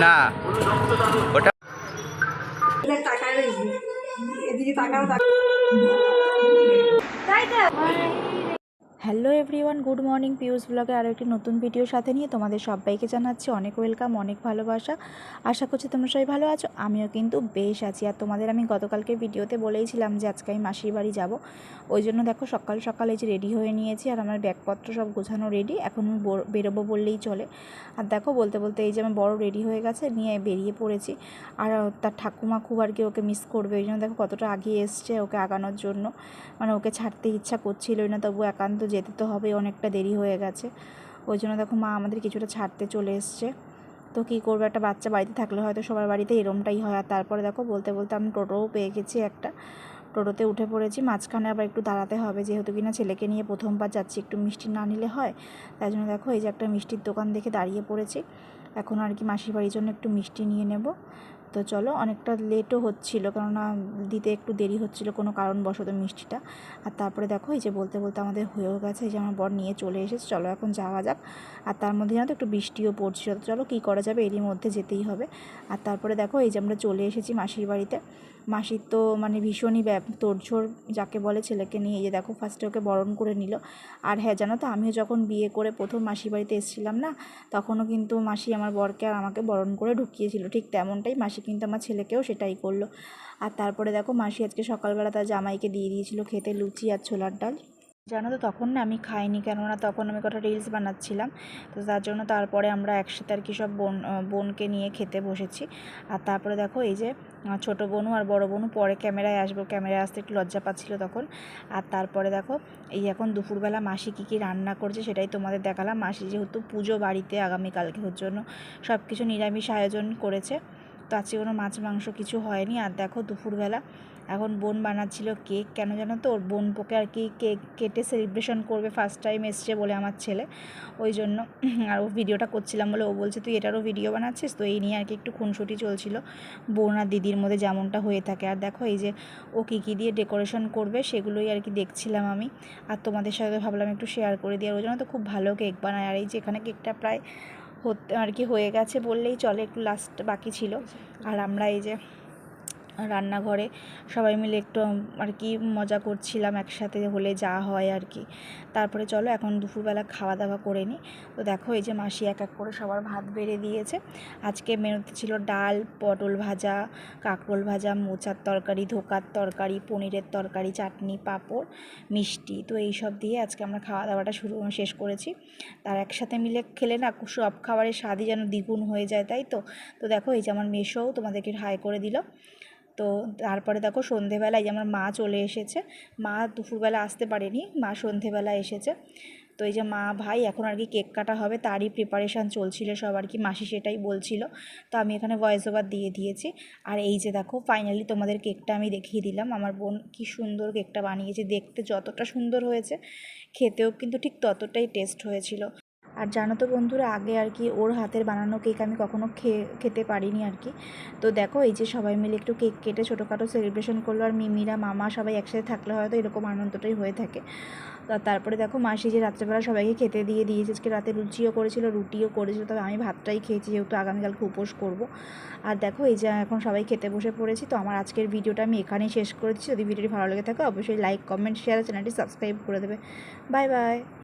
না। ওটা তাকায় এদিকে তাকাও। Hello everyone, good morning Piu's ব্লগে আরও একটি নতুন ভিডিওর সাথে নিয়ে তোমাদের সবাইকে জানাচ্ছি অনেক ওয়েলকাম, অনেক ভালোবাসা। আশা করছি তোমরা সবাই ভালো আছো, আমিও কিন্তু বেশ আছি। আর তোমাদের আমি গতকালকে ভিডিওতে বলেইছিলাম যে আজকে আমি মাসির বাড়ি যাব। ওই জন্য দেখো সকাল সকাল এই যে রেডি হয়ে নিয়েছি আর আমার ব্যাগপত্র সব গোছানো রেডি, এখন বেরোবো বললেই চলে। আর দেখো বলতে বলতে এই যে আমার বড় রেডি হয়ে গেছে, নিয়ে বেরিয়ে পড়েছি। আর তার ঠাকুমা খুব আর কি ওকে মিস করবে, ওই জন্য দেখো কতটা আগিয়ে এসছে ওকে আগানোর জন্য। মানে ওকে ছাড়তে ইচ্ছা করছিলই না তবু একান্ত যেতে তো হবে, অনেকটা দেরি হয়ে গেছে। ওই জন্য দেখো মা আমাদের কিছুটা ছাড়তে চলে এসছে। তো কী করব, একটা বাচ্চা বাড়িতে থাকলে হয়তো সবার বাড়িতে এরমটাই হয়। আর তারপরে দেখো বলতে বলতে আমি টোটোও পেয়ে গেছি একটা। টোটোতে উঠে পড়েছি, মাঝখানে আবার একটু দাঁড়াতে হবে। যেহেতু কিনা ছেলেকে নিয়ে প্রথমবার যাচ্ছি, একটু মিষ্টি না নিলে হয়। তাই জন্য দেখো এই যে একটা মিষ্টির দোকান দেখে দাঁড়িয়ে পড়েছি। এখন আর কি মাসির বাড়ির জন্য একটু মিষ্টি নিয়ে নেব। তো চলো, অনেকটা লেটও হচ্ছিল, কেননা দিতে একটু দেরি হচ্ছিল কোনো কারণবশত মিষ্টিটা। আর তারপরে দেখো, এই যে বলতে বলতে আমাদের হয়েও গেছে, এই যে আমার বর নিয়ে চলে এসেছে, চলো এখন যাওয়া যাক। আর তার মধ্যে জানো তো একটু বৃষ্টিও পড়ছিল, তো চলো কী করা যাবে, এরই মধ্যে যেতেই হবে। আর তারপরে দেখো, এই যে আমরা চলে এসেছি মাসির বাড়িতে। মাসির তো মানে ভীষণই ব্যাপ, তোড়ঝোড় যাকে বলে ছেলেকে নিয়ে, এই যে দেখো ফার্স্টে ওকে বরণ করে নিল। আর হ্যাঁ জানো তো, আমিও যখন বিয়ে করে প্রথম মাসির বাড়িতে এসেছিলাম না, তখনও কিন্তু মাসি আমার বরকে আর আমাকে বরণ করে ঢুকিয়েছিল, ঠিক তেমনটাই মাসি কিন্তু আমার ছেলেকেও সেটাই করল। আর তারপরে দেখো মাসি আজকে সকালবেলা তার জামাইকে দিয়ে দিয়েছিল খেতে লুচি আর ছোলার ডাল। জানো তো তখন না আমি খাইনি, কেননা তখন আমি কটা রিলস বানাচ্ছিলাম। তো তার জন্য তারপরে আমরা একসাথে আর কি সব বোন বোনকে নিয়ে খেতে বসেছি। আর তারপরে দেখো এই যে ছোটো বোনু আর বড় বোনু পরে ক্যামেরায় আসব। ক্যামেরায় আসতে একটু লজ্জা পাচ্ছিল তখন। আর তারপরে দেখো এই এখন দুপুরবেলা মাসি কী কী রান্না করছে সেটাই তোমাদের দেখালাম। মাসি যেহেতু পুজো বাড়িতে আগামীকালকে, ওর জন্য সব কিছু নিরামিষ আয়োজন করেছে। তো আজকে কোনো মাছ মাংস কিছু হয়নি। আর দেখো দুপুরবেলা এখন বোন বানাচ্ছিল কেক। কেন জানো তো? ওর বোন পোকে আর কি কেক কেটে সেলিব্রেশন করবে ফার্স্ট টাইম এসছে বলে আমার ছেলে। ওই জন্য আর ও ভিডিওটা করছিলাম বলে ও বলছে, তুই এটারও ভিডিও বানাচ্ছিস? তো এই নিয়ে আর কি একটু খুনসুটি চলছিল বোন আর দিদির মধ্যে যেমনটা হয়ে থাকে। আর দেখো এই যে ও কী কী দিয়ে ডেকোরেশন করবে সেগুলোই আর কি দেখছিলাম আমি। আর তোমাদের সাথে ভাবলাম একটু শেয়ার করে দিই। আর ওই জন্য তো খুব ভালো কেক বানায়। আর এই যে এখানে কেকটা প্রায় আর কি হয়ে গেছে বললেই চলে একটু লাস্ট বাকি ছিল। আর আমরা এই যে রান্নাঘরে সবাই মিলে একটু আর কি মজা করছিলাম একসাথে হলে যা হয় আর কি। তারপরে চলো এখন দুপুরবেলা খাওয়া দাওয়া করে নিই। তো দেখো এই যে মাসি এক এক করে সবার ভাত বেড়ে দিয়েছে। আজকে মেনুতে ছিল ডাল, পটল ভাজা, কাঁকরোল ভাজা, মোচার তরকারি, ধোকার তরকারি, পনিরের তরকারি, চাটনি, পাঁপড়, মিষ্টি। তো এই সব দিয়ে আজকে আমরা খাওয়া দাওয়াটা শুরু, শেষ করেছি। তার একসাথে মিলে খেলে না সব খাবারের স্বাদই যেন দ্বিগুণ হয়ে যায়, তাই তো? তো দেখো এই যে আমার মেশোও তোমাদেরকে হাই করে দিল। তো তারপরে দেখো সন্ধেবেলায় আমার মা চলে এসেছে, মা দুপুরবেলা আসতে পারেনি, মা সন্ধেবেলা এসেছে। তো এই যে মা ভাই, এখন আর কি কেক কাটা হবে, তারই প্রিপারেশান চলছিল সব আর কি, মাসি সেটাই বলছিল। তো আমি এখানে ভয়েস ওভার দিয়ে দিয়েছি। আর এই যে দেখো ফাইনালি তোমাদের কেকটা আমি দেখিয়ে দিলাম। আমার বোন কি সুন্দর কেকটা বানিয়েছে, দেখতে যতটা সুন্দর হয়েছে, খেতেও কিন্তু ঠিক ততটাই টেস্ট হয়েছিল। আর জানো তো বন্ধুরা, আগে আর কি ওর হাতের বানানো কেক আমি কখনো খেয়ে, খেতে পারিনি আর কি। তো দেখো, এই যে সবাই মিলে একটু কেক কেটে ছোটোখাটো সেলিব্রেশন করল আর মিমিরা, মামা সবাই একসাথে থাকলে হয়তো এরকম আনন্দটাই হয়ে থাকে। তারপরে দেখো মাসি যে রাত্রেবেলা সবাইকে খেতে দিয়ে দিয়েছে, আজকে রাতে লুচিও করেছিল, রুটিও করেছিল, তবে আমি ভাতটাই খেয়েছি যেহেতু আগামীকালকে উপোস করব। আর দেখো, এই যে এখন সবাই খেতে বসে পড়েছি, তো আমার আজকের ভিডিওটা আমি এখানেই শেষ করেছি যদি ভিডিওটি ভালো লেগে থাকে, অবশ্যই লাইক কমেন্ট শেয়ার চ্যানেলটি সাবস্ক্রাইব করে দেবে। Bye bye